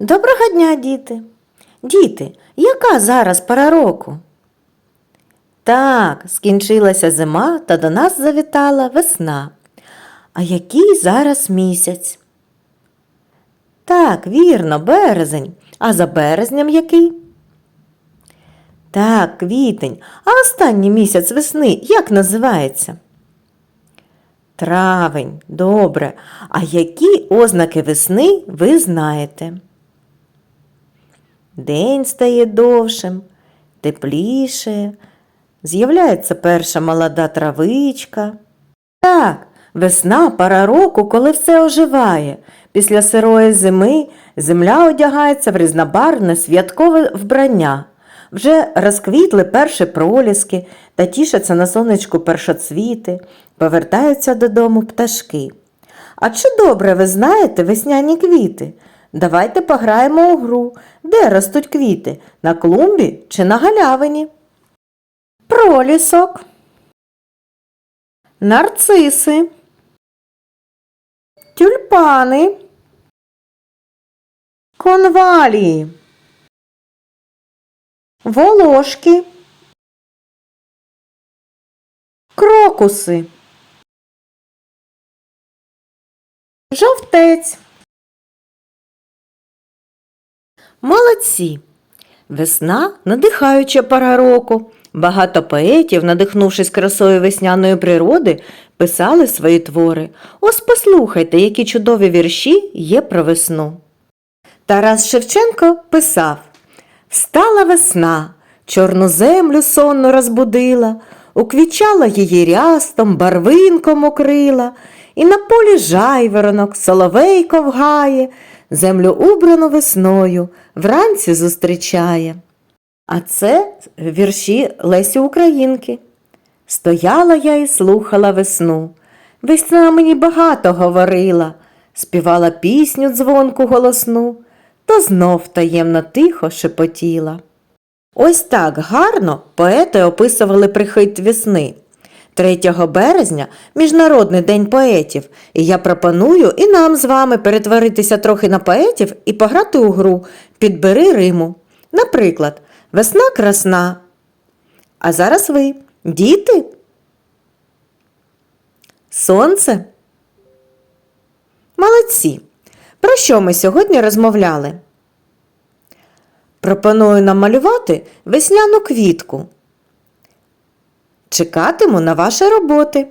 Доброго дня, діти! Діти, яка зараз пора року? Так, скінчилася зима та до нас завітала весна. А який зараз місяць? Так, вірно, березень. А за березнем який? Так, квітень. А останній місяць весни як називається? Травень, добре. А які ознаки весни ви знаєте? День стає довшим, тепліше, з'являється перша молода травичка. Так, весна пора року, коли все оживає. Після сирої зими земля одягається в різнобарвне святкове вбрання. Вже розквітли перші проліски та тішаться на сонечку першоцвіти, повертаються додому пташки. А чи добре ви знаєте весняні квіти? Давайте пограємо у гру. Де ростуть квіти? На клумбі чи на галявині? Пролісок. Нарциси. Тюльпани. Конвалії. Волошки. Крокуси. Жовтець. Молодці! Весна надихаюча пора року. Багато поетів, надихнувшись красою весняної природи, писали свої твори. Ось послухайте, які чудові вірші є про весну. Тарас Шевченко писав Встала весна, чорну землю сонно розбудила, уквічала її рястом, барвинком укрила, і на полі жайворонок, соловейко вгає, землю убрану весною, вранці зустрічає. А це вірші Лесі Українки. Стояла я і слухала весну. Весна мені багато говорила, співала пісню дзвонку голосну, то знов таємно тихо шепотіла. Ось так гарно поети описували прихит весни. 3 березня Міжнародний день поетів, і я пропоную і нам з вами перетворитися трохи на поетів і пограти у гру Підбери Риму. Наприклад, весна красна. А зараз ви, діти? Сонце? Молодці. Про що ми сьогодні розмовляли? Пропоную намалювати весняну квітку. Чекатиму на ваші роботи.